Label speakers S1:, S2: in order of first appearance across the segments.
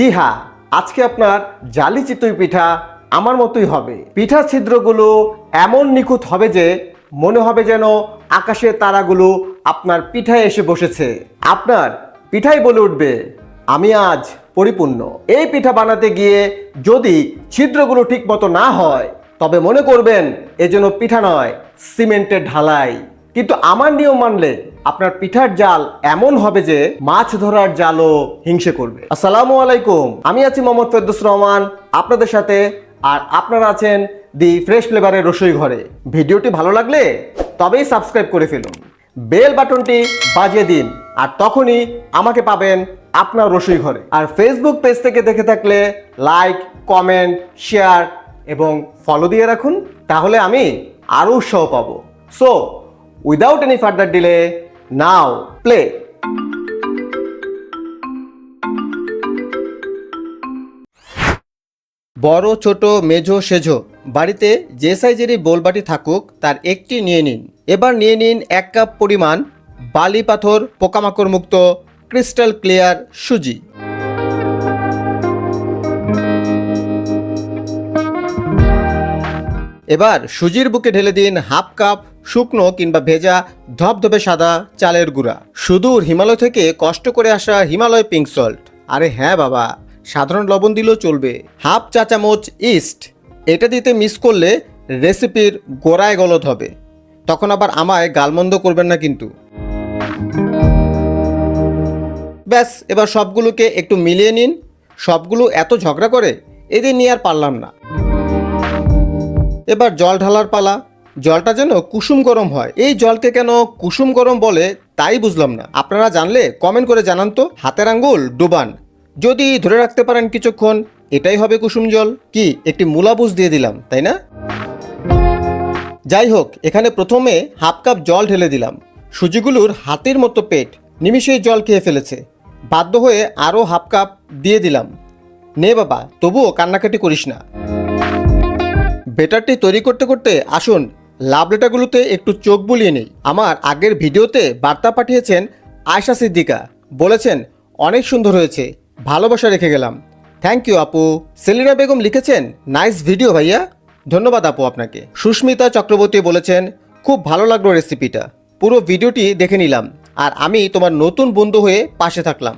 S1: জি হ্যাঁ আজকে আপনার জালি চিতই পিঠা আমার মতোই হবে। পিঠা ছিদ্রগুলো এমন নিখুঁত হবে যে মনে হবে যেন আকাশের তারাগুলো আপনার পিঠায় এসে বসেছে। আপনার পিঠাই বলে উঠবে, আমি আজ পরিপূর্ণ। এই পিঠা বানাতে গিয়ে যদি ছিদ্রগুলো ঠিক মতো না হয়, তবে মনে করবেন এজন্য পিঠা নয়, সিমেন্টের ঢালাই। কিন্তু আমার নিয়ম মানলে আপনার পিঠার জাল এমন হবে যে মাছ ধরার জালও হিংসে করবে। আসসালামু আলাইকুম, আমি আছি মোহাম্মদ ফেরদুস রহমান, আপনাদের সাথে আর আপনারা আছেন দি ফ্রেশ ফ্লেভারের রসোই ঘরে। ভিডিওটি ভালো লাগলে তবেই সাবস্ক্রাইব করে ফেলুন। বেল বাটনটি বাজিয়ে দিন আর তখনই আমাকে পাবেন আপনার রসোই ঘরে। আর ফেসবুক পেজ থেকে দেখে থাকলে লাইক কমেন্ট শেয়ার এবং ফলো দিয়ে রাখুন, তাহলে আমি আরও উৎসাহ পাবো। So without any further delay now play বড়, ছোট, মেঝো, সেঝো, বাড়িতে যে সাইজেরই বোলবাটি থাকুক, তার একটি নিয়ে নিন। এবার নিয়ে নিন এক কাপ পরিমাণ বালি পাথর পোকামাকড় মুক্ত ক্রিস্টাল ক্লিয়ার সুজি। এবার সুজির বুকে ঢেলে দিন হাফ কাপ শুকনো কিংবা ভেজা, ধবধবে সাদা চালের গুঁড়া। সুদূর হিমালয় থেকে কষ্ট করে আসা হিমালয় পিঙ্ক সল্ট আরে হ্যাঁ বাবা, সাধারণ লবণ দিলেও চলবে। হাফ চা চামচ ইস্ট এটা দিতে মিস করলে রেসিপির গোড়ায় গলদ হবে। তখন আবার আমায় গালমন্দ করবেন না কিন্তু। ব্যাস, এবার সবগুলোকে একটু মিলিয়ে নিন। সবগুলো এত ঝগড়া করে, এদের নিয়ে আর পারলাম না। এবার জল ঢালার পালা। জলটা যেন কুসুম গরম হয়। এই জলকে কেন কুসুম গরম বলে তাই বুঝলাম না। আপনারা জানলে কমেন্ট করে জানান তো। হাতের আঙ্গুল, ডুবান। যদি ধরে রাখতে পারেন কিছুক্ষণ, এটাই হবে কুসুম জল। কি, একটি মূলাবুজ দিয়ে দিলাম, তাই না? যাই হোক, এখানে প্রথমে হাফ কাপ জল ঢেলে দিলাম। সুজিগুলোর হাতের মতো পেট, নিমিষেই জল খেয়ে ফেলেছে। বাধ্য হয়ে আরও হাফ কাপ দিয়ে দিলাম। নে বাবা, তবুও কান্নাকাটি করিস না। বেটারটি তৈরি করতে করতে আসুন লাভ লেটারগুলোতে একটু চোখ বুলিয়ে নেই। আমার আগের ভিডিওতে বার্তা পাঠিয়েছেন আয়শা সিদ্দিকা। বলেছেন, অনেক সুন্দর হয়েছে। ভালোবাসা রেখে গেলাম। থ্যাংক ইউ আপু। সেলিনা বেগম লিখেছেন নাইস ভিডিও ভাইয়া। ধন্যবাদ, আপু, আপনাকে। সুস্মিতা চক্রবর্তী বলেছেন, খুব ভালো লাগল রেসিপিটা পুরো ভিডিওটি দেখে নিলাম। আর আমি তোমার নতুন বন্ধু হয়ে পাশে থাকলাম।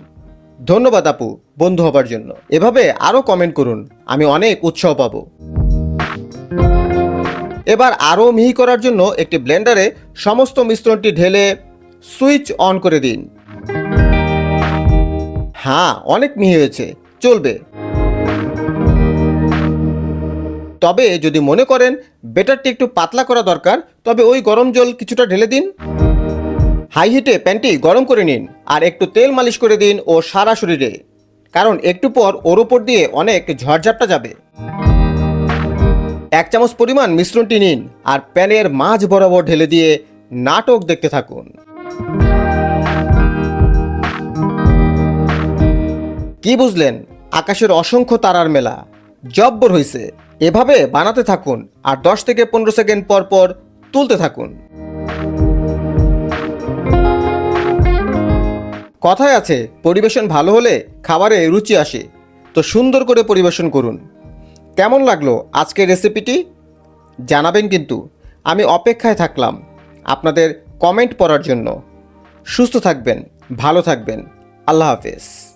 S1: ধন্যবাদ, আপু, বন্ধু হবার জন্য। এভাবে আরও কমেন্ট করুন। আমি অনেক উৎসাহ পাবো। এবার আরও মিহি করার জন্য একটি ব্লেন্ডারে সমস্ত মিশ্রণটি ঢেলে সুইচ অন করে দিন। হ্যাঁ অনেক মিহি হয়েছে, চলবে। তবে যদি মনে করেন বেটারটি একটু পাতলা করা দরকার, তবে ওই গরম জল কিছুটা ঢেলে দিন। হাই হিটে প্যানটি গরম করে নিন আর একটু তেল মালিশ করে দিন ও সারা শরীরে, কারণ একটু পর ওর উপর দিয়ে অনেক ঝড়ঝাপটা যাবে। এক চামচ পরিমাণ মিশ্রণটি নিন আর প্যানের মাঝ বরাবর ঢেলে দিয়ে নাটক দেখতে থাকুন। কি বুঝলেন? আকাশের অসংখ্য তারার মেলা। জব্বর হইছে। এভাবে বানাতে থাকুন আর দশ থেকে পনেরো সেকেন্ড পর পর তুলতে থাকুন। কথায় আছে, পরিবেশন ভালো হলে খাবারে রুচি আসে। তো সুন্দর করে পরিবেশন করুন। কেমন লাগল আজকের রেসিপিটি জানাবেন কিন্তু। আমি অপেক্ষায় থাকলাম আপনাদের কমেন্ট পড়ার জন্য। সুস্থ থাকবেন, ভালো থাকবেন। আল্লাহ হাফেজ।